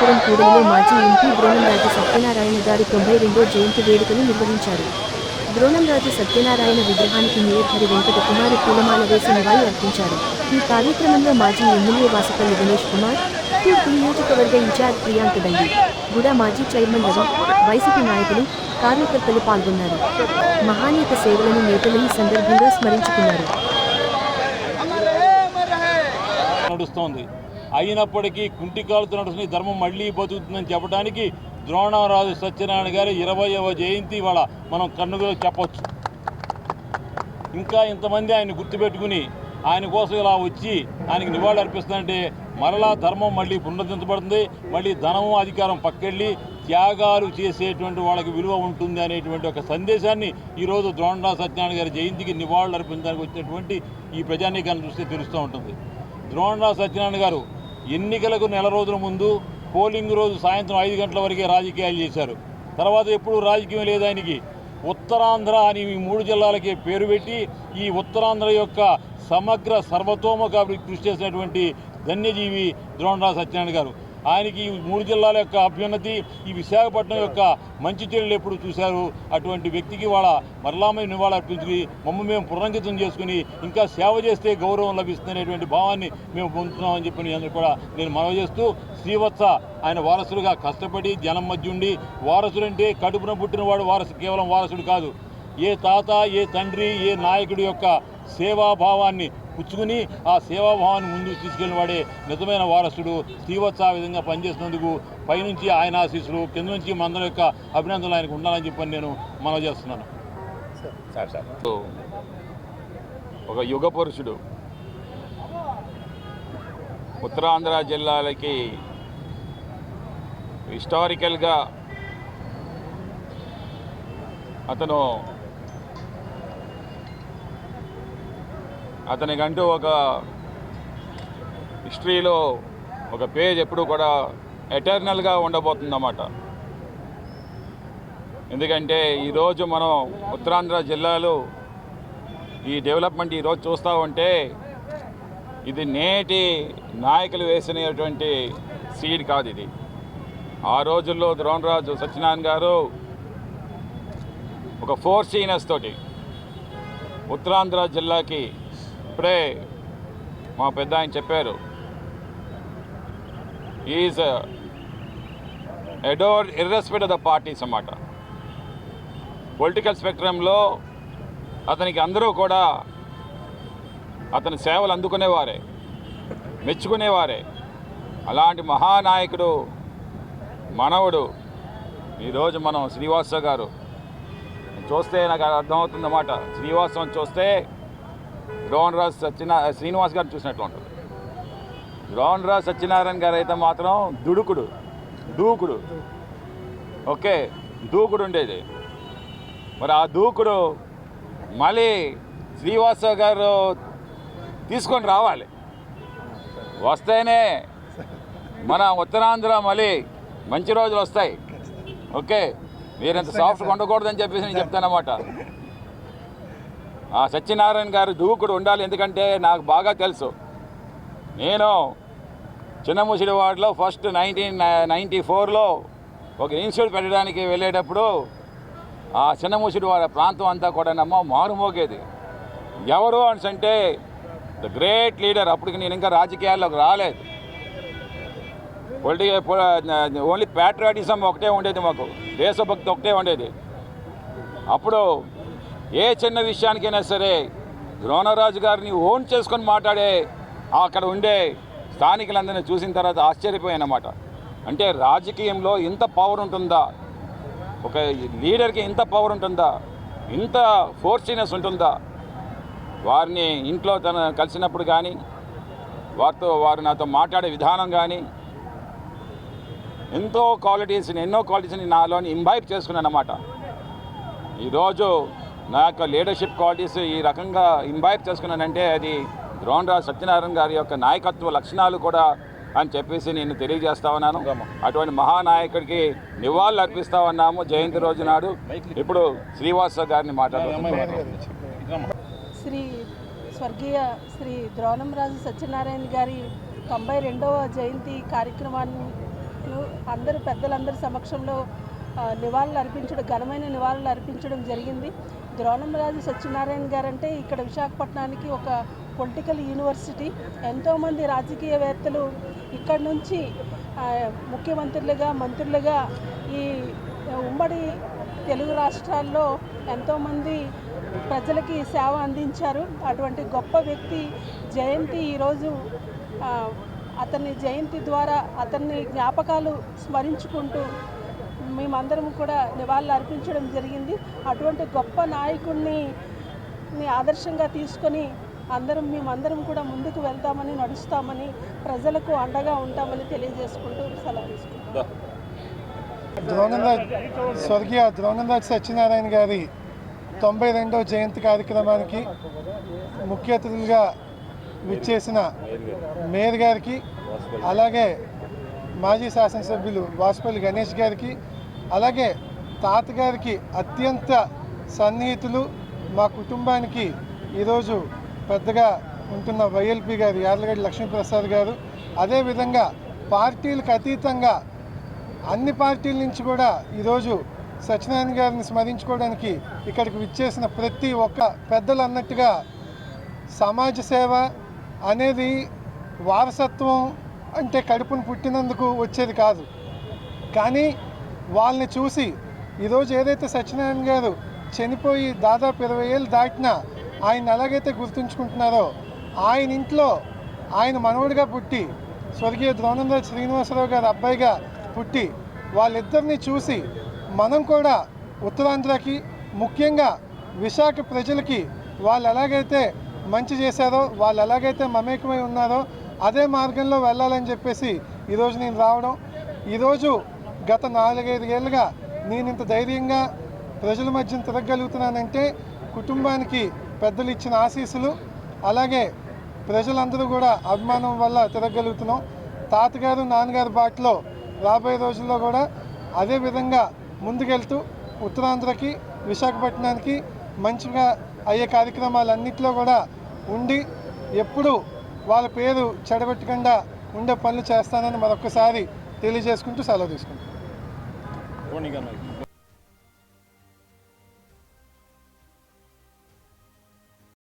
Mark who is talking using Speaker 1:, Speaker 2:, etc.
Speaker 1: అనంతపురం కూడలిలో మాజీ ఎంపీ ద్రోణంరాజు సత్యనారాయణ గారి తొంభై రెండో జయంతి వేడుకలు నిర్వహించారు. ద్రోణంరాజు సత్యనారాయణ విగ్రహానికి మేయర్ వెంకట కుమారి పూలమాల వేసి నివాళి అర్పించారు. ఈ కార్యక్రమంలో మాజీ ఎమ్మెల్యే వాసపల్లి గణేష్ కుమార్ తూర్పు నియోజకవర్గ ఇన్ఛార్జ్ ప్రియాంక దండి గుడా మాజీ చైర్మన్ రవి వైసీపీ నాయకులు కార్యకర్తలు పాల్గొన్నారు. మహానీత సేవలను నేతలు ఈ సందర్భంగా స్మరించుకున్నారు.
Speaker 2: నడుస్తోంది. అయినప్పటికీ కుంటికాలతో నడుస్తున్న నడుస్తుంది ధర్మం మళ్ళీ బతుకుతుందని చెప్పడానికి ద్రోణరాజు సత్యనారాయణ గారి ఇరవైవ జయంతి ఇవాళ మనం కన్నుగా చెప్పొచ్చు. ఇంకా ఇంతమంది ఆయన గుర్తుపెట్టుకుని ఆయన కోసం ఇలా వచ్చి ఆయనకి నివాళులు అర్పిస్తుందంటే మరలా ధర్మం మళ్ళీ పునరుద్ధరించబడుతుంది. మళ్ళీ ధనము అధికారం పక్కెళ్ళి త్యాగాలు చేసేటువంటి వాళ్ళకి విలువ ఉంటుంది అనేటువంటి ఒక సందేశాన్ని ఈరోజు ద్రోణరాజు సత్యనారాయణ గారి జయంతికి నివాళులు అర్పించడానికి వచ్చినటువంటి ఈ ప్రజానీకాన్ని చూస్తే తెలుస్తూ ఉంటుంది. ద్రోణరాజు సత్యనారాయణ గారు ఎన్నికలకు నెల రోజుల ముందు పోలింగ్ రోజు సాయంత్రం ఐదు గంటల వరకే రాజకీయాలు చేశారు. తర్వాత ఎప్పుడు రాజకీయం లేదు ఆయనకి. ఉత్తరాంధ్ర అని ఈ మూడు జిల్లాలకే పేరు పెట్టి ఈ ఉత్తరాంధ్ర యొక్క సమగ్ర సర్వతోముఖ కృషి చేసినటువంటి ధన్యజీవి ద్రోణరాజు సత్యనారాయణ గారు. ఆయనకి ఈ మూడు జిల్లాల యొక్క అభ్యున్నతి ఈ విశాఖపట్నం యొక్క మంచి చెల్లెలు ఎప్పుడు చూశారు? అటువంటి వ్యక్తికి వాళ్ళ మరలామే మేము అర్పించుకుని మమ్మల్ని మేము పునరంకితం చేసుకుని ఇంకా సేవ చేస్తే గౌరవం లభిస్తుందనేటువంటి భావాన్ని మేము పొందుతున్నామని చెప్పి అందరూ కూడా నేను మనవి చేస్తూ శ్రీవత్స ఆయన వారసులుగా కష్టపడి జనం మధ్య ఉండి వారసులంటే కడుపున పుట్టినవాడు వారసు కేవలం వారసుడు కాదు. ఏ తాత ఏ తండ్రి ఏ నాయకుడి యొక్క సేవాభావాన్ని పుచ్చుకుని ఆ సేవాభావాన్ని ముందుకు తీసుకెళ్ళిన వాడే నిజమైన వారసుడు శ్రీవత్స ఆ విధంగా పనిచేసినందుకు పైనుంచి ఆయన ఆశీస్సులు కింద నుంచి మనందరి యొక్క అభినందనలు ఆయనకు ఉండాలని చెప్పని నేను మనవి చేస్తున్నాను.
Speaker 3: ఒక యుగ పురుషుడు ఉత్తరాంధ్ర జిల్లాలకి హిస్టారికల్గా అతను అతనికంటూ ఒక హిస్టరీలో ఒక పేజ్ ఎప్పుడు కూడా ఎటర్నల్గా ఉండబోతుందన్నమాట. ఎందుకంటే ఈరోజు మనం ఉత్తరాంధ్ర జిల్లాలో ఈ డెవలప్మెంట్ ఈరోజు చూస్తూ ఉంటే ఇది నేటి నాయకులు వేసినటువంటి సీడ్ కాదు ఇది. ఆ రోజుల్లో ద్రోణరాజు సత్యనారాయణ గారు ఒక ఫోర్ సీనర్స్ తోటి ఉత్తరాంధ్ర జిల్లాకి ఇప్పుడే మా పెద్ద ఆయన చెప్పారు. Is adore irrespective of the parties అన్నమాట. పొలిటికల్ స్పెక్ట్రంలో అతనికి అందరూ కూడా అతని సేవలు అందుకునేవారే మెచ్చుకునేవారే. అలాంటి మహానాయకుడు మనవడు ఈరోజు మనం శ్రీవాస గారు. చూస్తే నాకు అర్థమవుతుందన్నమాట. శ్రీవాసం చూస్తే రాజ్ సత్యనా శ్రీనివాస్ గారు చూసినట్లు ఉంటుంది. రాజ్ సత్యనారాయణ గారు అయితే మాత్రం దుడుకుడు దూకుడు. ఓకే దూకుడు ఉండేది. మరి ఆ దూకుడు మళ్ళీ శ్రీవాస గారు తీసుకొని రావాలి. వస్తేనే మన ఉత్తరాంధ్ర మళ్ళీ మంచి రోజులు వస్తాయి. ఓకే మీరింత సాఫ్ట్గా ఉండకూడదని చెప్పేసి నేను చెప్తానమాట సత్యనారాయణ గారు దూకుడు ఉండాలి ఎందుకంటే నాకు బాగా తెలుసు. నేను చిన్నముసిడి వార్డులో ఫస్ట్ నైన్టీన్ నైంటీ ఫోర్లో ఒక ఇన్స్టిట్యూట్ పెట్టడానికి వెళ్ళేటప్పుడు ఆ చిన్నముసిడి వాడ ప్రాంతం అంతా కూడా నమ్మో మారుమోగేది ఎవరు అంటే ద గ్రేట్ లీడర్ అప్పటికి నేను ఇంకా రాజకీయాల్లోకి రాలేదు. పొలిటికల్ ఓన్లీ ప్యాట్రియాటిజం ఒకటే ఉండేది మాకు దేశభక్తి ఒకటే ఉండేది. అప్పుడు ఏ చిన్న విషయానికైనా సరే ద్రోణరాజు గారిని ఓన్ చేసుకొని మాట్లాడే అక్కడ ఉండే స్థానికులందరినీ చూసిన తర్వాత ఆశ్చర్యపోయానమాట అంటే రాజకీయంలో ఇంత పవర్ ఉంటుందా? ఒక లీడర్కి ఇంత పవర్ ఉంటుందా? ఇంత ఫోర్సినెస్ ఉంటుందా? వారిని ఇంట్లో తన కలిసినప్పుడు కానీ వారితో వారు నాతో మాట్లాడే విధానం కానీ ఎంతో క్వాలిటీస్ని ఎన్నో క్వాలిటీస్ని నాలోని ఇంబైప్ చేసుకున్నాను అన్నమాట ఈరోజు నా యొక్క లీడర్షిప్ క్వాలిటీస్ ఈ రకంగా ఇన్వైట్ చేసుకున్నానంటే అది ద్రోణరాజు సత్యనారాయణ గారి యొక్క నాయకత్వ లక్షణాలు కూడా అని చెప్పేసి నేను తెలియజేస్తా ఉన్నాను. అటువంటి మహానాయకుడికి నివాళులు అర్పిస్తా ఉన్నాము జయంతి రోజు నాడు. ఇప్పుడు శ్రీవాస గారిని మాట్లాడుతున్నాను
Speaker 4: శ్రీ స్వర్గీయ శ్రీ ద్రోణంరాజు సత్యనారాయణ గారి తొంభై రెండవ జయంతి కార్యక్రమాన్ని అందరూ పెద్దలందరి సమక్షంలో నివాళులు అర్పించడం ఘనమైన నివాళులు అర్పించడం జరిగింది. ద్రోణంరాజు సత్యనారాయణ గారు అంటే ఇక్కడ విశాఖపట్నానికి ఒక పొలిటికల్ యూనివర్సిటీ. ఎంతోమంది రాజకీయవేత్తలు ఇక్కడ నుంచి ముఖ్యమంత్రులుగా మంత్రులుగా ఈ ఉమ్మడి తెలుగు రాష్ట్రాల్లో ఎంతోమంది ప్రజలకి సేవ అందించారు. అటువంటి గొప్ప వ్యక్తి జయంతి ఈరోజు అతని జయంతి ద్వారా అతన్ని జ్ఞాపకాలు స్మరించుకుంటూ మేమందరం కూడా నివాళులు అర్పించడం జరిగింది. అటువంటి గొప్ప నాయకుడిని ఆదర్శంగా తీసుకొని అందరం మేమందరం కూడా ముందుకు వెళ్తామని నడుస్తామని ప్రజలకు అండగా ఉంటామని తెలియజేసుకుంటూ సలహా తీసుకుంటాం
Speaker 5: ద్రోణంరాజ్ స్వర్గీయ ద్రోణంరాజ్ సత్యనారాయణ గారి తొంభై రెండవ జయంతి కార్యక్రమానికి ముఖ్య అతిథులుగా విచ్చేసిన మేయర్ గారికి అలాగే మాజీ శాసనసభ్యులు వాసుపల్లి గణేష్ గారికి అలాగే తాతగారికి అత్యంత సన్నిహితులు మా కుటుంబానికి ఈరోజు పెద్దగా ఉంటున్న వైఎల్పి గారు యార్లగడ్డ లక్ష్మీప్రసాద్ గారు. అదేవిధంగా పార్టీలకు అతీతంగా అన్ని పార్టీల నుంచి కూడా ఈరోజు సత్యనారాయణ గారిని స్మరించుకోవడానికి ఇక్కడికి విచ్చేసిన ప్రతి ఒక్క పెద్దలు అన్నట్టుగా సమాజ సేవ అనేది వారసత్వం అంటే కడుపును పుట్టినందుకు వచ్చేది కాదు. కానీ వాళ్ళని చూసి ఈరోజు ఏదైతే సత్యనారాయణ గారు చనిపోయి దాదాపు ఇరవై ఏళ్ళు దాటినా ఆయన ఎలాగైతే గుర్తుంచుకుంటున్నారో ఆయన ఇంట్లో ఆయన మనవడిగా పుట్టి స్వర్గీయ ద్రోణంరాజు శ్రీనివాసరావు గారి అబ్బాయిగా పుట్టి వాళ్ళిద్దరిని చూసి మనం కూడా ఉత్తరాంధ్రకి ముఖ్యంగా విశాఖ ప్రజలకి వాళ్ళు ఎలాగైతే మంచి చేశారో వాళ్ళు ఎలాగైతే మమేకమై ఉన్నారో అదే మార్గంలో వెళ్ళాలని చెప్పేసి ఈరోజు నేను రావడం. ఈరోజు గత నాలుగైదు ఏళ్ళుగా నేను ఇంత ధైర్యంగా ప్రజల మధ్య తిరగలుగుతున్నానంటే కుటుంబానికి పెద్దలు ఇచ్చిన ఆశీస్సులు అలాగే ప్రజలందరూ కూడా అభిమానం వల్ల తిరగలుగుతున్నాం తాతగారు నాన్నగారి బాటలో రాబోయే రోజుల్లో కూడా అదే విధంగా ముందుకెళ్తూ ఉత్తరాంధ్రకి విశాఖపట్నానికి మంచిగా అయ్యే కార్యక్రమాలన్నింటిలో కూడా ఉండి ఎప్పుడూ వాళ్ళ పేరు చెడగొట్టకుండా ఉండే పనులు చేస్తానని మరొకసారి తెలియజేసుకుంటూ సెలవు తీసుకుంటాం
Speaker 2: రోణి గారు